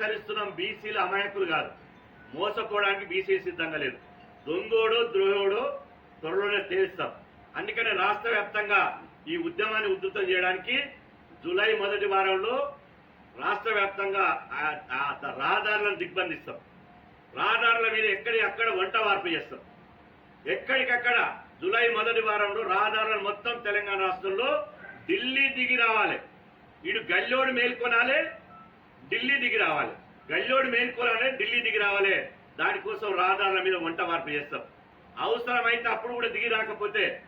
హెచ్చరిస్తున్నాం బీసీలు అమాయకులు కాదు. మోసపోవడానికి బీసీ సిద్ధంగా లేదు. దొంగోడు ద్రోహోడు త్వరలోనే తేలుస్తాం. అందుకనే రాష్ట్ర వ్యాప్తంగా ఈ ఉద్యమాన్ని ఉధృతం చేయడానికి జూలై మొదటి వారంలో రాష్ట్ర వ్యాప్తంగా రహదారులను దిగ్బంధిస్తాం. రహదారుల మీద ఎక్కడి అక్కడ వంట వార్పు చేస్తాం. ఎక్కడికక్కడ జూలై మొదటి వారంలో రహదారులను మొత్తం తెలంగాణ రాష్ట్రంలో ఢిల్లీ దిగి రావాలి. ఇటు గల్లోడు మేల్కొనాలి ఢిల్లీ దిగి రావాలి. గల్లోడు మేల్కొనాలి ఢిల్లీ దిగి రావాలి. దానికోసం రహదారుల మీద వంట మార్పు చేస్తాం. అవసరమైతే అప్పుడు కూడా దిగి రాకపోతే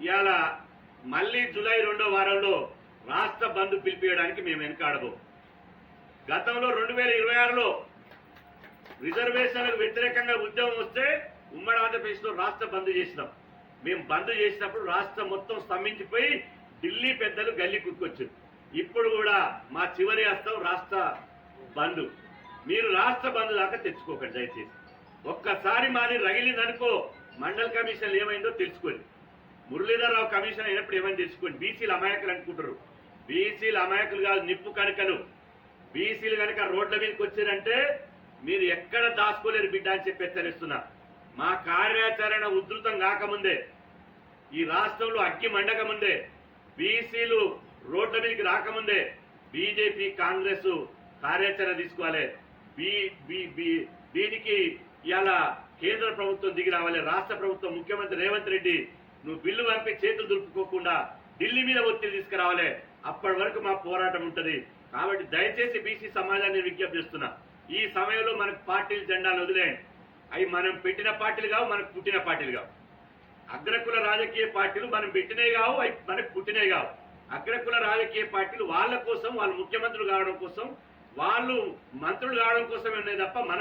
ఇవాళ మళ్ళీ జూలై రెండో వారంలో రాష్ట్ర బంధు పిలిపియడానికి మేము వెనకాడబో. గతంలో రెండు వేల ఇరవై ఆరులో రిజర్వేషన్లకు వ్యతిరేకంగా ఉద్యమం వస్తే ఉమ్మడి ఆంధ్రప్రదేశ్లో రాష్ట్ర బంద్ చేసినాం. మేము బంద్ చేసినప్పుడు రాష్ట్రం మొత్తం స్తంభించిపోయి ఢిల్లీ పెద్దలు గల్లీ కుక్కొచ్చారు. ఇప్పుడు కూడా మా చివరి హస్తం రాష్ట్ర బంధు. మీరు రాష్ట్ర బంధు దాకా తెచ్చుకోకండి దయచేసి. ఒక్కసారి మాది రగిలిందనుకో మండల్ కమిషన్ ఏమైందో తెలుసుకోండి. మురళీధరరావు కమిషన్ అయినప్పుడు ఏమైంది తెలుసుకోండి. బీసీలు అమాయకులు అనుకుంటారు బీసీలు అమాయకులు కాదు నిప్పు కనుకలు బీసీలు కనుక రోడ్ల మీదకి వచ్చారంటే మీరు ఎక్కడ దాచుకోలేరు బిడ్డ అని చెప్పి హెచ్చరిస్తున్నా. మా కార్యాచరణ ఉధృతం కాకముందే ఈ రాష్ట్రంలో అగ్గి మండకముందే బీసీలు రోడ్ల మీదకి రాకముందే బీజేపీ కాంగ్రెస్ కార్యాచరణ తీసుకోవాలి. దీనికి ఇవాళ కేంద్ర ప్రభుత్వం దిగి రావాలి. రాష్ట్ర ప్రభుత్వం ముఖ్యమంత్రి రేవంత్ రెడ్డి నువ్వు బిల్లు పంపి చేతులు దులుపుకోకుండా ఢిల్లీ మీద ఒత్తిడి తీసుకురావాలి. అప్పటి వరకు మా పోరాటం ఉంటుంది. కాబట్టి దయచేసి బీసీ సమాజాన్ని విజ్ఞప్తి చేస్తున్నా. ఈ సమయంలో మనకు పార్టీలు జెండాలు వదిలేయండి. అవి మనం పెట్టిన పార్టీలు కావు మనకు పుట్టిన పార్టీలు కావు. అగ్రకుల రాజకీయ పార్టీలు మనం పెట్టినవి కావు అవి మనకు పుట్టినవి కావు. అగ్రకుల రాజకీయ పార్టీలు వాళ్ళ కోసం వాళ్ళు ముఖ్యమంత్రులు కావడం కోసం వాళ్ళు మంత్రులు కావడం కోసం ఉన్నాయి తప్ప మన